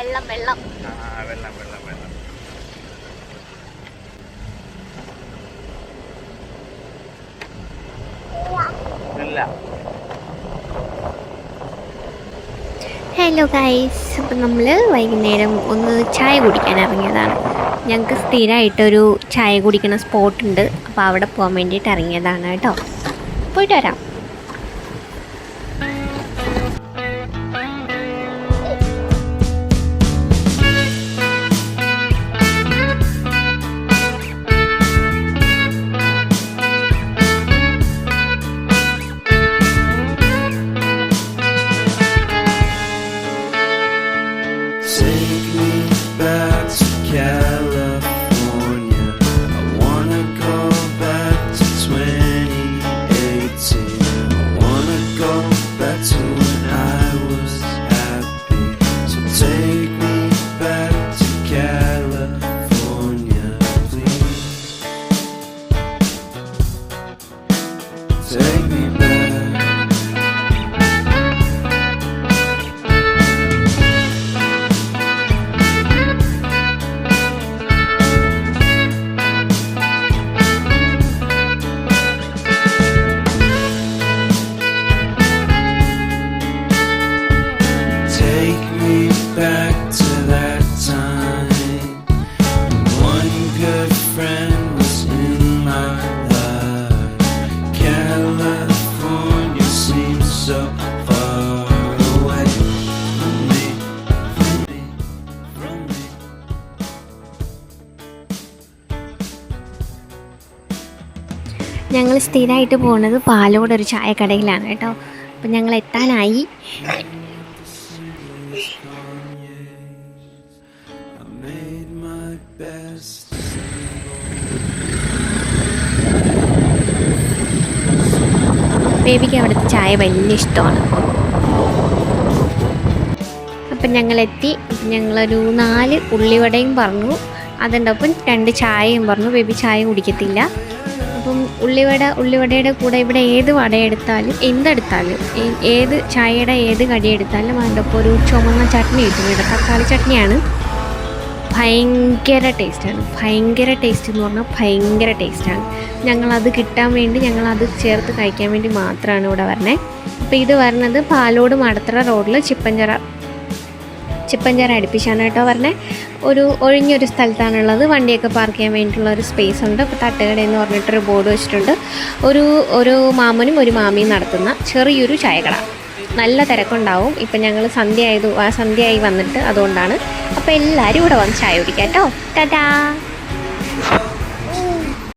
വെള്ളം വെള്ളം. ആ വെള്ളം വെള്ളം വെള്ളം. ഇല്ല. ഹലോ ഗൈസ് അപ്പം നമ്മൾ വൈകുന്നേരം ഒന്ന് ചായ കുടിക്കാൻ ഇറങ്ങിയതാണ്. ഞങ്ങൾക്ക് സ്ഥിരമായിട്ടൊരു ചായ കുടിക്കുന്ന സ്പോട്ടുണ്ട് അപ്പോൾ അവിടെ പോകാൻ വേണ്ടിയിട്ട് ഇറങ്ങിയതാണ് കേട്ടോ. പോയിട്ട് വരാം. ഞങ്ങൾ സ്ഥിരമായിട്ട് പോകുന്നത് പാലോട് ഒരു ചായക്കടയിലാണ് കേട്ടോ. അപ്പം ഞങ്ങൾ എത്താനായി. ബേബിക്ക് അവിടുത്തെ ചായ വലിയ ഇഷ്ടമാണ്. അപ്പം ഞങ്ങളെത്തി ഞങ്ങളൊരു നാല് ഉള്ളിവടയും പറഞ്ഞു. അതിന്റെ ഒപ്പം രണ്ട് ചായയും പറഞ്ഞു. ബേബി ചായ കുടിക്കത്തില്ല. ഉള്ളിവട ഉള്ളിവടയുടെ കൂടെ ഇവിടെ ഏത് വട എടുത്താലും എന്തെടുത്താലും ഏത് ചായയുടെ ഏത് കടി എടുത്താലും അതിന്റെ ഒപ്പം ഒരു ചുമന്ന ചട്നി കിട്ടും. ഇവിടെ തക്കാളി ചട്നിയാണ്. ഭയങ്കര ടേസ്റ്റാണ്. ഭയങ്കര ടേസ്റ്റ് എന്ന് പറഞ്ഞാൽ ഭയങ്കര ടേസ്റ്റാണ്. ഞങ്ങളത് കിട്ടാൻ വേണ്ടി ഞങ്ങളത് ചേർത്ത് കഴിക്കാൻ വേണ്ടി മാത്രമാണ് ഇവിടെ വരണേ. അപ്പോൾ ഇത് വരുന്നത് പാലോട് മടത്തറ റോഡിൽ ചിപ്പഞ്ചിറ ചിപ്പഞ്ചിറ അടുപ്പിച്ചാണ് കേട്ടോ പറഞ്ഞത് ഒരു ഒഴിഞ്ഞൊരു സ്ഥലത്താണുള്ളത്. വണ്ടിയൊക്കെ പാർക്ക് ചെയ്യാൻ വേണ്ടിയിട്ടുള്ള ഒരു സ്പേസ് ഉണ്ട്. അപ്പോൾ തട്ടുകട എന്ന് പറഞ്ഞിട്ടൊരു ബോർഡ് വെച്ചിട്ടുണ്ട്. ഒരു ഒരു മാമനും ഒരു മാമിയും നടത്തുന്ന ചെറിയൊരു ചായകട നല്ല തിരക്കുണ്ടാവും. ഇപ്പം ഞങ്ങൾ സന്ധ്യ ആയത് സന്ധ്യയായി വന്നിട്ട് അതുകൊണ്ടാണ്. അപ്പോൾ എല്ലാവരും ഇവിടെ വന്ന് ചായ കുടിക്കാം കേട്ടോ. ടാറ്റാ.